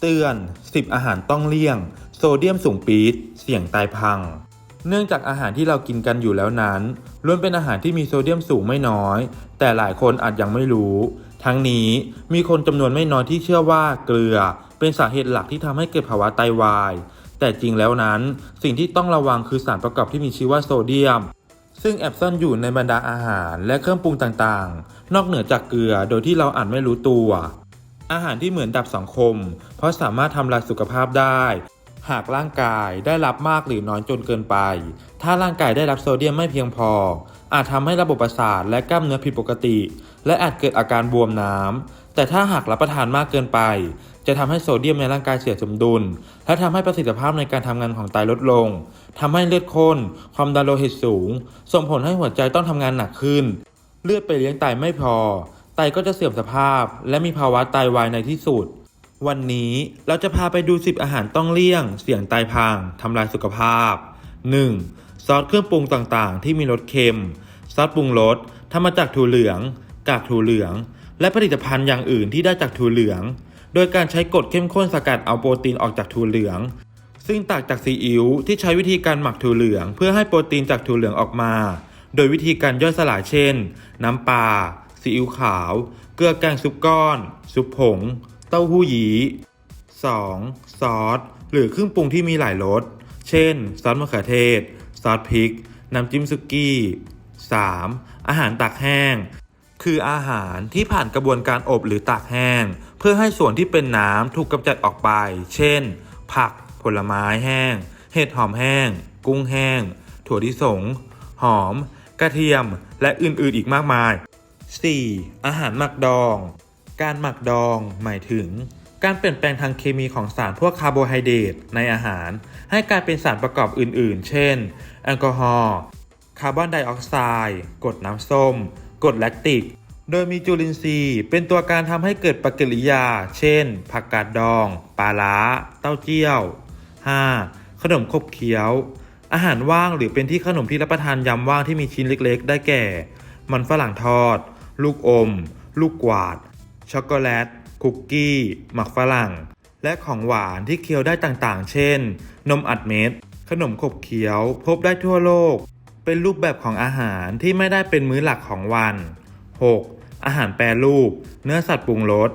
เตือน 10 อาหารต้องเลี่ยง โซเดียมสูงปี๊ดเสี่ยงตายพัง เนื่องจากอาหารที่เรากินกันอยู่แล้วนั้นล้วนเป็นอาหารที่มีโซเดียมสูงไม่น้อย แต่หลายคนอาจยังไม่รู้ ทั้งนี้มีคนจำนวนไม่น้อยที่เชื่อว่าเกลือ เป็นสาเหตุหลักที่ทำให้เกิดภาวะไตวาย แต่จริงแล้วนั้น สิ่งที่ต้องระวังคือสารประกอบที่มีชื่อว่าโซเดียมซึ่งแอบซ่อนอยู่ในบรรดาอาหารและเครื่องปรุงต่างๆ นอกเหนือจากเกลือโดยที่เราอาจไม่รู้ตัว อาหารที่เหมือนดับสังคม เพราะสามารถทำลายสุขภาพได้ หากร่างกายได้รับมากหรือน้อยจนเกินไป ถ้าร่างกายได้รับโซเดียมไม่เพียงพอ อาจทำให้ระบบประสาทและกล้ามเนื้อผิดปกติ และอาจเกิดอาการบวมน้ำ แต่ถ้าหากรับประทานมากเกินไป จะทำให้โซเดียมในร่างกายเสียสมดุล และทำให้ประสิทธิภาพในการทำงานของไตลดลงทำให้เลือดข้น ความดันโลหิตสูง ส่งผลให้หัวใจต้องทำงานหนักขึ้น เลือดไปเลี้ยงไตไม่พอ ไตก็จะเสื่อมสภาพ และมีภาวะไตวายในที่สุด วันนี้เราจะพาไปดู 10 อาหารต้องเลี่ยง เสี่ยงไตพังทำลายสุขภาพ 1. ซอสเครื่องปรุงต่างๆ ที่มีรสเค็ม ซอสปรุงรสทำมาจากถั่วเหลือง กากถั่วเหลือง และผลิตภัณฑ์อย่างอื่นที่ได้จากถั่วเหลือง โดยการใช้กรดเข้มข้นสกัดเอาโปรตีนออกจากถั่วเหลือง ซึ่งต่างจากซีอิ๊วที่ใช้วิธีการหมักถั่วเหลือง เพื่อให้โปรตีนจากถั่วเหลืองออกมา โดยวิธีการย่อยสลายเช่น น้ำปลา ซีอิ๊วขาว เกลือแกงซุปก้อน ซุปผง เต้าหู้ยี้ 2. ซอส หรือเครื่องปรุงที่มีหลายรส เช่น ซอสมะเขือเทศ ซอสพริก น้ำจิ้มซุกี้ 3. อาหารตากแห้ง คืออาหารที่ผ่านกระบวนการอบหรือตากแห้ง เพื่อให้ส่วนที่เป็นน้ำถูกกำจัดออกไป เช่น ผัก ผลไม้แห้ง เห็ดหอมแห้ง กุ้งแห้ง ถั่วลิสง หอม กระเทียม และอื่นๆอีกมากมาย 4. อาหารหมักดอง การหมักดองหมายถึง การเปลี่ยนแปลงทางเคมีของสารพวกคาร์โบไฮเดรตในอาหาร ให้กลายเป็นสารประกอบอื่น ๆ เช่น แอลกอฮอล์ คาร์บอนไดออกไซด์ กรดน้ำส้ม กรดแลคติก โดยมีจุลินทรีย์ เป็นตัวการทำให้เกิดปฏิกิริยา เช่น ผักกาดดอง ปลาล้า เต้าเจี้ยว 5. ขนมขบเคี้ยว อาหารว่างหรือเป็นที่ขนมที่รับประทานยำว่างที่มีชิ้นเล็ก ๆ ได้แก่ มันฝรั่งทอด ลูกอม ลูกกวาด ช็อกโกแลต คุกกี้ หมักฝรั่ง และของหวานที่เคี้ยวได้ต่างๆ เช่น นมอัดเม็ด ขนมขบเคี้ยว พบได้ทั่วโลก เป็นรูปแบบของอาหารที่ไม่ได้เป็นมื้อหลักของวัน 6. อาหารแปรรูป เนื้อสัตว์ปรุงรส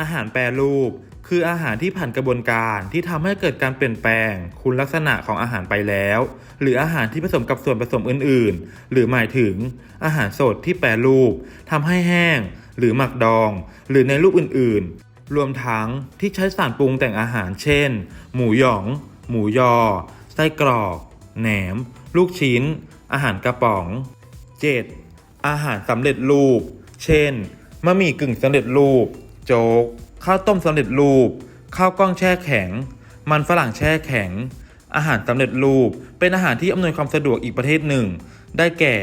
อาหารแปรรูป คืออาหารที่ผ่านกระบวนการที่ทำให้เกิดการเปลี่ยนแปลง คุณลักษณะของอาหารไปแล้ว หรืออาหารที่ผสมกับส่วนผสมอื่น ๆ หรือหมายถึง อาหารสดที่แปรรูปทำให้แห้ง หรือหมักดอง หรือในรูปอื่น ๆ รวมทั้งที่ใช้สารปรุงแต่งอาหารเช่น หมูหยอง หมูยอ ไส้กรอก แหนม ลูกชิ้น อาหารกระป๋อง 7. อาหารสำเร็จรูป เช่นมะหมี่กึ่งสำเร็จรูป โจ๊ก ข้าวต้มสำเร็จรูป ข้าวกล้องแช่แข็ง มันฝรั่งแช่แข็ง อาหารสำเร็จรูป เป็นอาหารที่อำนวยความสะดวกอีกประเภทหนึ่ง ได้แก่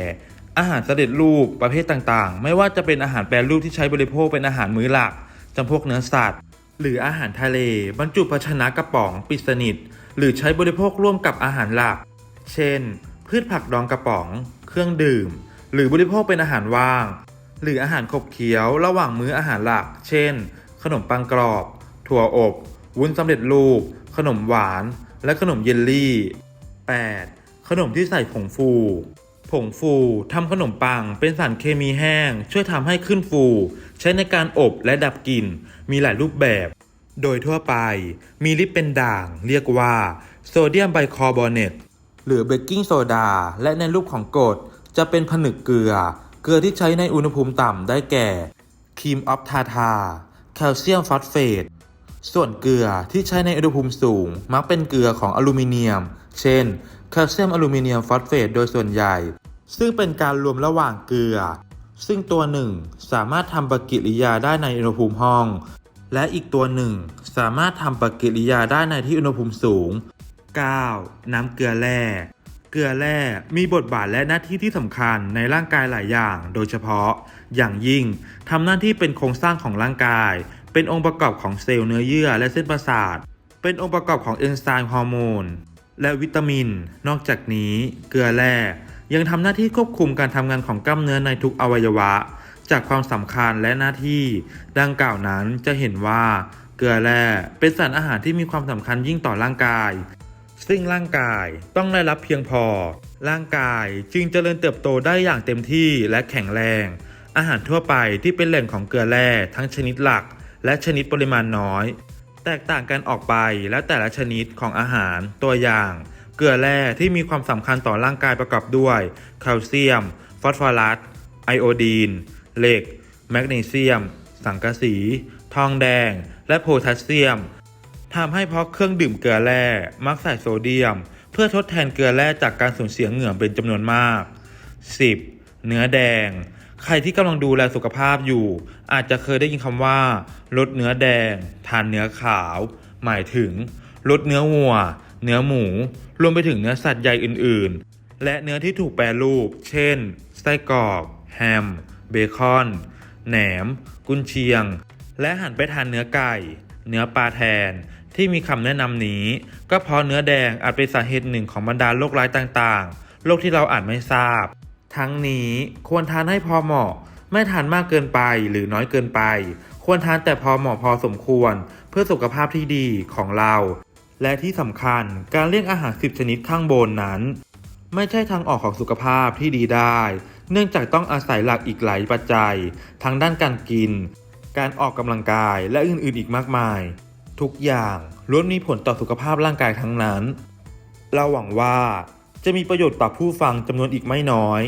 อาหารสำเร็จรูปประเภทต่างๆ ไม่ว่าจะเป็นอาหารแปรรูปที่ใช้บริโภคเป็นอาหารมื้อหลักจำพวกเนื้อสัตว์ หรืออาหารทะเล บรรจุภาชนะกระป๋องปิดสนิท หรือใช้บริโภคร่วมกับอาหารหลัก เช่น พืชผักดองกระป๋อง เครื่องดื่ม หรือบริโภคเป็นอาหารว่าง หรืออาหารขบเคี้ยวระหว่างมื้ออาหารหลัก เช่น ขนมปังกรอบ ถั่วอบ วุ้นสำเร็จรูป ขนมหวาน และขนมเยลลี่ 8. ขนมที่ใส่ผงฟู ผงฟูทำขนมปังเป็นสารเคมีแห้ง ช่วยทำให้ขึ้นฟู ใช้ในการอบและดับกลิ่น มีหลายรูปแบบ โดยทั่วไป มีฤทธิ์เป็นด่าง เรียกว่า โซเดียมไบคาร์บอเนตหรือเบกกิ้งโซดา และในรูปของกรดจะเป็นผนึกเกลือ เกลือที่ใช้ในอุณหภูมิต่ำได้แก่ครีมออฟทาทา แคลเซียมฟอสเฟต ส่วนเกลือที่ใช้ในอุณหภูมิสูง มักเป็นเกลือของอลูมิเนียม เช่น แคลเซียมอลูมิเนียมฟอสเฟตโดยส่วนใหญ่ ซึ่งเป็นการรวมระหว่างเกลือ ซึ่งตัวหนึ่งสามารถทำปฏิกิริยาได้ในอุณหภูมิห้อง และอีกตัวหนึ่งสามารถทำปฏิกิริยาได้ในที่อุณหภูมิสูง 9. น้ำเกลือแร่ เกลือแร่มีบทบาทและหน้าที่ที่สำคัญในร่างกายหลายอย่าง โดยเฉพาะ อย่างยิ่งทำหน้าที่เป็นโครงสร้างของร่างกาย เป็นองค์ประกอบของเซลล์เนื้อเยื่อและเส้นประสาท เป็นองค์ประกอบของเอนไซม์ฮอร์โมนและวิตามิน นอกจากนี้ เกลือแร่ยังทำหน้าที่ควบคุมการทำงานของกล้ามเนื้อในทุกอวัยวะ จากความสำคัญและหน้าที่ ดังกล่าวนั้นจะเห็นว่า เกลือแร่เป็นสารอาหารที่มีความสำคัญยิ่งต่อร่างกาย ซึ่งร่างกายต้องได้รับเพียงพอ ร่างกายจึงเจริญเติบโตได้อย่างเต็มที่และแข็งแรง อาหารทั่วไปที่เป็นแหล่งของเกลือแร่ทั้งชนิดหลัก และชนิดปริมาณน้อย แตกต่างกันออกไปและแต่ละชนิดของอาหารตัวอย่าง เกลือแร่ที่มีความสำคัญต่อร่างกายประกอบด้วยแคลเซียม ฟอสฟอรัสไอโอดีนเหล็ก แมกนีเซียม สังกะสี ทองแดง และโพแทสเซียม ทำให้เพราะเครื่องดื่มเกลือแร่มักใส่โซเดียม เพื่อทดแทนเกลือแร่จากการสูญเสียเหงื่อเป็นจำนวนมาก 10. เนื้อแดง ใครที่กำลังดูแลสุขภาพอยู่ อาจจะเคยได้ยินคำว่า ลดเนื้อแดง ทานเนื้อขาว หมายถึง ลดเนื้อวัว เนื้อหมู รวมไปถึงเนื้อสัตว์ใหญ่อื่น ๆ และเนื้อที่ถูกแปรรูป เช่น ไส้กรอก แฮม เบคอน แหนม กุนเชียง และหันไปทานเนื้อไก่ เนื้อปลาแทน ที่มีคำแนะนำนี้ ก็เพราะเนื้อแดงอาจเป็นสาเหตุหนึ่งของบรรดาโรคร้ายต่างๆ โรคที่เราอาจไม่ทราบ ทั้งนี้ควรทานให้พอเหมาะ ไม่ทานมากเกินไปหรือน้อยเกินไป ควรทานแต่พอเหมาะพอสมควร เพื่อสุขภาพที่ดีของเรา และที่สำคัญการเลี่ยงอาหาร 10 ชนิดข้างบนนั้น ไม่ใช่ทางออกของสุขภาพที่ดีได้ เนื่องจากต้องอาศัยหลักอีกหลายปัจจัย ทั้งด้านการกิน การออกกำลังกายและอื่นๆอีกมากมาย ทุกอย่างล้วนมีผลต่อสุขภาพร่างกายทั้งนั้น เราหวังว่าจะมีประโยชน์ต่อผู้ฟังจำนวนอีกไม่น้อย